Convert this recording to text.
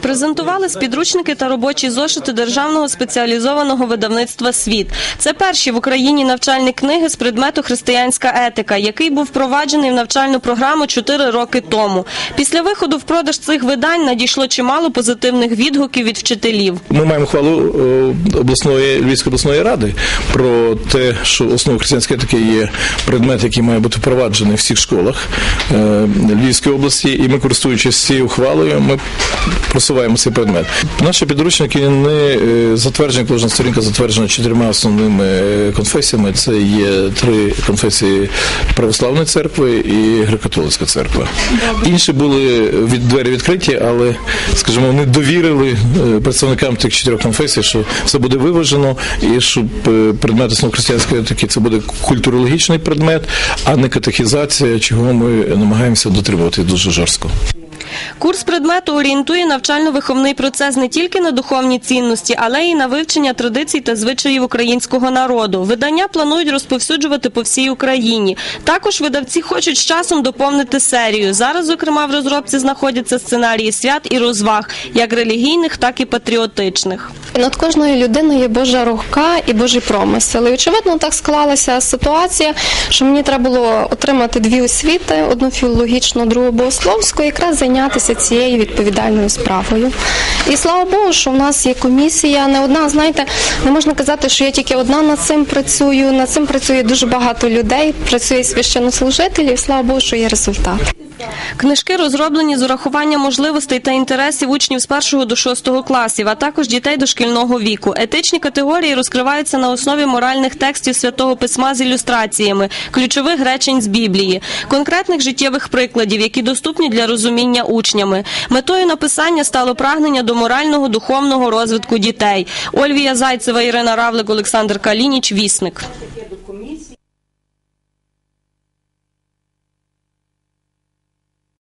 Презентували підручники та робочі зошити державного спеціалізованого видавництва Світ. Це перші в Україні навчальні книги з предмету християнська етика, який був впроваджений в навчальну програму 4 роки тому. Після виходу в продаж цих видань надійшло чимало позитивних відгуків від вчителів. Ми маємо хвалу е, обласної Львівської обласної ради про те, що основа християнської етики є предмет, який має бути впроваджений в всіх школах е, Львівської області, і ми, користуючись цією хвалою, ми просуваємо цей предмет. Наші підручники не е, затверджені, кожна сторінка затверджена чотирма основними е, конфесіями. Це є три конфесії православної церкви і греко-католицька церква. Інші були від двері відкриті, але, скажімо, вони довірили е, представникам тих чотирьох конфесій, що все буде виважено, і щоб предмет основ християнської етики це буде культурологічний предмет, а не катехізація, чого ми намагаємося дотримувати дуже жорстко. Курс предмету орієнтує навчально-виховний процес не тільки на духовні цінності, але й на вивчення традицій та звичаїв українського народу. Видання планують розповсюджувати по всій Україні. Також видавці хочуть з часом доповнити серію. Зараз, зокрема, в розробці знаходяться сценарії свят і розваг, як релігійних, так і патріотичних. Над кожною людиною є Божа рука і Божий промисел. І очевидно, так склалася ситуація, що мені треба було отримати дві освіти: одну філологічну, другу богословську, якраз зайнятися цією відповідальною справою. І слава Богу, що в нас є комісія, не одна. Знаєте, не можна казати, що я тільки одна над цим працюю. Над цим працює дуже багато людей, працює священнослужителів. слава Богу, що є результат. Книжки розроблені з урахуванням можливостей та інтересів учнів з 1 до 6 класів, а також дітей дошкільного віку. Етичні категорії розкриваються на основі моральних текстів святого письма з ілюстраціями, ключових речень з Біблії, конкретних життєвих прикладів, які доступні для розуміння учнями. Метою написання стало прагнення до морального духовного розвитку дітей. Ольвія Зайцева, Ірина Равлик, Олександр Калініч, Вісник.